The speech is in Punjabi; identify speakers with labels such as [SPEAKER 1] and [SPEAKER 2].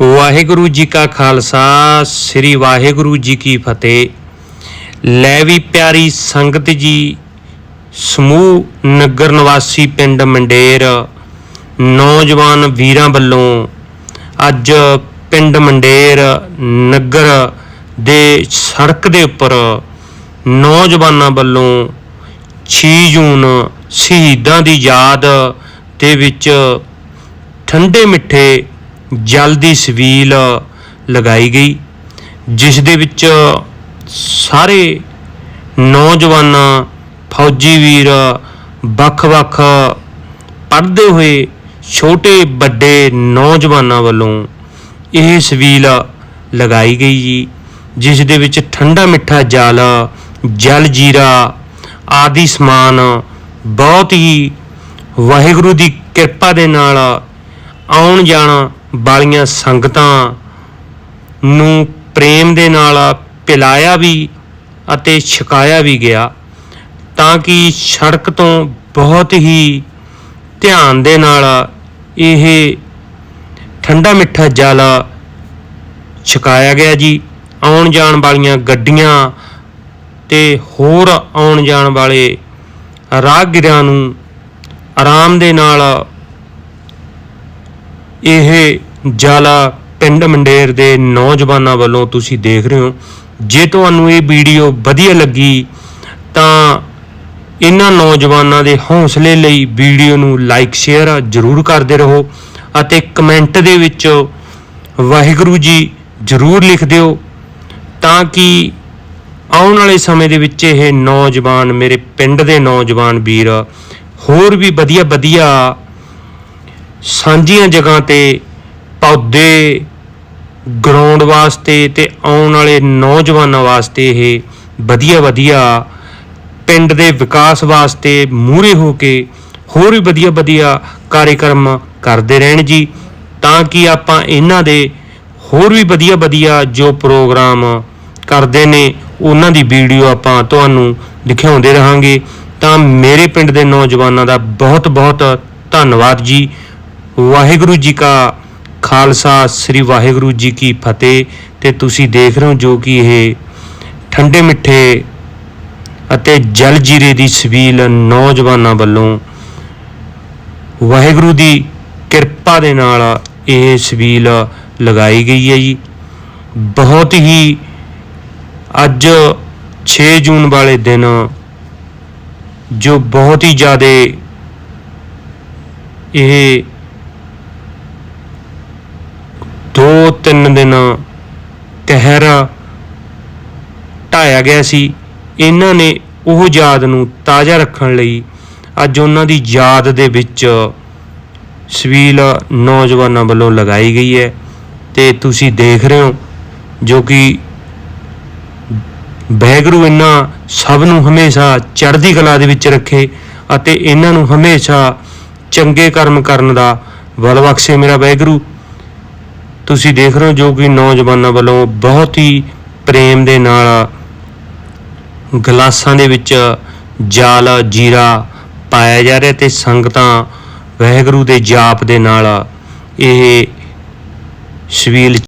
[SPEAKER 1] ਵਾਹਿਗੁਰੂ ਜੀ ਕਾ ਖਾਲਸਾ, ਸ੍ਰੀ ਵਾਹਿਗੁਰੂ ਜੀ ਕੀ ਫਤਿਹ। ਲੈ ਵੀ ਪਿਆਰੀ ਸੰਗਤ ਜੀ, ਸਮੂਹ ਨਗਰ ਨਿਵਾਸੀ ਪਿੰਡ ਮੰਡੇਰ, ਨੌਜਵਾਨ ਵੀਰਾਂ ਵੱਲੋਂ ਅੱਜ ਪਿੰਡ ਮੰਡੇਰ ਨਗਰ ਦੇ ਸੜਕ ਦੇ ਉੱਪਰ ਨੌਜਵਾਨਾਂ ਵੱਲੋਂ 6 ਜੂਨ ਸ਼ਹੀਦਾਂ ਦੀ ਯਾਦ ਦੇ ਵਿੱਚ ਠੰਡੇ ਮਿੱਠੇ ਜਲ ਦੀ ਸਵੀਲ ਲਗਾਈ ਗਈ, ਜਿਸ ਦੇ ਵਿੱਚ ਸਾਰੇ ਨੌਜਵਾਨ ਫੌਜੀ ਵੀਰ ਵੱਖ-ਵੱਖ ਪੜ੍ਹਦੇ ਹੋਏ ਛੋਟੇ ਵੱਡੇ ਨੌਜਵਾਨਾਂ ਵੱਲੋਂ ਇਹ ਸਵੀਲ ਲਗਾਈ ਗਈ ਜੀ, ਜਿਸ ਦੇ ਵਿੱਚ ਠੰਡਾ ਮਿੱਠਾ ਜਲ ਜਲ ਜੀਰਾ ਆਦਿ ਸਮਾਨ ਬਹੁਤ ਹੀ ਵਾਹਿਗੁਰੂ ਦੀ ਕਿਰਪਾ ਦੇ ਨਾਲ ਆਉਣ ਜਾਣ ਵਾਲੀਆਂ ਸੰਗਤਾਂ ਨੂੰ ਪ੍ਰੇਮ ਦੇ ਨਾਲ ਪਿਲਾਇਆ ਵੀ ਅਤੇ ਛਕਾਇਆ ਵੀ ਗਿਆ, ਤਾਂ ਕਿ ਸੜਕ ਤੋਂ ਬਹੁਤ ਹੀ ਧਿਆਨ ਦੇ ਨਾਲ ਇਹ ਠੰਡਾ ਮਿੱਠਾ ਜਲ ਛਕਾਇਆ ਗਿਆ ਜੀ। ਆਉਣ ਜਾਣ ਵਾਲੀਆਂ ਗੱਡੀਆਂ ਤੇ ਹੋਰ ਆਉਣ ਜਾਣ ਵਾਲੇ ਰਾਹਗੀਰਾਂ ਨੂੰ ਆਰਾਮ ਦੇ ਨਾਲ ਇਹ ਜ਼ਾਲਾ ਪਿੰਡ ਮੰਡੇਰ ਦੇ ਨੌਜਵਾਨਾਂ ਵੱਲੋਂ ਤੁਸੀਂ ਦੇਖ ਰਹੇ ਹੋ। ਜੇ ਤੁਹਾਨੂੰ ਇਹ ਵੀਡੀਓ ਵਧੀਆ ਲੱਗੀ, ਤਾਂ ਇਹਨਾਂ ਨੌਜਵਾਨਾਂ ਦੇ ਹੌਸਲੇ ਲਈ ਵੀਡੀਓ ਨੂੰ ਲਾਈਕ, ਸ਼ੇਅਰ ਜ਼ਰੂਰ ਕਰਦੇ ਰਹੋ ਅਤੇ ਕਮੈਂਟ ਦੇ ਵਿੱਚ ਵਾਹਿਗੁਰੂ ਜੀ ਜ਼ਰੂਰ ਲਿਖ ਦਿਓ ਤਾਂ ਕਿ ਆਉਣ ਵਾਲੇ ਸਮੇਂ ਦੇ ਵਿੱਚ ਇਹ ਨੌਜਵਾਨ ਮੇਰੇ ਪਿੰਡ ਦੇ ਨੌਜਵਾਨ ਵੀਰ ਹੋਰ ਵੀ ਵਧੀਆ ਵਧੀਆ ਸਾਂਝੀਆਂ ਜਗ੍ਹਾ ਤੇ ਪੌਦੇ ਗਰਾਊਂਡ ਵਾਸਤੇ ਤੇ ਆਉਣ ਵਾਲੇ ਨੌਜਵਾਨਾਂ ਵਾਸਤੇ ਇਹ ਵਧੀਆ ਵਧੀਆ ਪਿੰਡ ਦੇ ਵਿਕਾਸ ਵਾਸਤੇ ਮੂਹਰੇ ਹੋ ਕੇ ਹੋਰ ਵੀ ਵਧੀਆ ਵਧੀਆ ਕਾਰਜਕ੍ਰਮ ਕਰਦੇ ਰਹਿਣ ਜੀ, ਤਾਂ ਕਿ ਆਪਾਂ ਇਹਨਾਂ ਦੇ ਹੋਰ ਵੀ ਵਧੀਆ ਵਧੀਆ ਜੋ ਪ੍ਰੋਗਰਾਮ ਕਰਦੇ ਨੇ, ਉਹਨਾਂ ਦੀ ਵੀਡੀਓ ਆਪਾਂ ਤੁਹਾਨੂੰ ਦਿਖਾਉਂਦੇ ਰਹਾਂਗੇ। ਤਾਂ ਮੇਰੇ ਪਿੰਡ ਦੇ ਨੌਜਵਾਨਾਂ ਦਾ ਬਹੁਤ ਬਹੁਤ ਧੰਨਵਾਦ ਜੀ। ਵਾਹਿਗੁਰੂ ਜੀ ਕਾ ਖਾਲਸਾ, ਸ੍ਰੀ ਵਾਹਿਗੁਰੂ ਜੀ ਕੀ ਫਤਿਹ। ਤੇ ਤੁਸੀਂ ਦੇਖ ਰਹੇ ਹੋ ਜੋ ਕਿ ਇਹ ਠੰਡੇ ਮਿੱਠੇ ਅਤੇ ਜਲ ਜੀਰੇ ਦੀ ਸ਼ਬੀਲ ਨੌਜਵਾਨਾਂ ਵੱਲੋਂ ਵਾਹਿਗੁਰੂ ਦੀ ਕਿਰਪਾ ਦੇ ਨਾਲ ਇਹ ਸਵੀਲ ਲਗਾਈ ਗਈ ਹੈ ਜੀ। ਬਹੁਤ ਹੀ ਅੱਜ 6 ਜੂਨ ਵਾਲੇ ਦਿਨ ਜੋ ਬਹੁਤ ਹੀ ਜ਼ਿਆਦਾ ਇਹ ਦੋ ਤਿੰਨ ਦਿਨ ਕਹਿਰ ਢਾਇਆ ਗਿਆ ਸੀ। ਇਹਨਾਂ ਨੇ ਉਹ ਯਾਦ ਨੂੰ ਤਾਜ਼ਾ ਰੱਖਣ ਲਈ ਅੱਜ ਉਹਨਾਂ ਦੀ ਯਾਦ ਦੇ ਵਿੱਚ ਸਵੀਲ ਨੌਜਵਾਨਾਂ ਵੱਲੋਂ ਲਗਾਈ ਗਈ ਹੈ ਤੇ ਤੁਸੀਂ ਦੇਖ ਰਹੇ ਹੋ ਜੋ ਕਿ ਬੈਗਰੂ ਇਹਨਾਂ ਸਭ ਨੂੰ ਹਮੇਸ਼ਾ ਚੜ੍ਹਦੀ ਕਲਾ ਦੇ ਵਿੱਚ ਰੱਖੇ ਅਤੇ ਇਹਨਾਂ ਨੂੰ ਹਮੇਸ਼ਾ ਚੰਗੇ ਕਰਮ ਕਰਨ ਦਾ ਬਲ ਬਖਸ਼ੇ ਮੇਰਾ ਬੈਗਰੂ ਤੁਸੀਂ ਦੇਖ ਰਹੇ ਹੋ ਜੋ ਕਿ ਨੌਜਵਾਨਾਂ ਵੱਲੋਂ ਬਹੁਤ ਹੀ ਪ੍ਰੇਮ ਦੇ ਨਾਲ ਗਲਾਸਾਂ ਦੇ ਵਿੱਚ ਜਾਲ, ਜੀਰਾ ਪਾਇਆ ਜਾ ਰਿਹਾ ਤੇ ਸੰਗਤਾਂ ਵਹਿਗੁਰੂ ਦੇ ਜਾਪ ਦੇ ਨਾਲ ਇਹ ਸਵੀਲ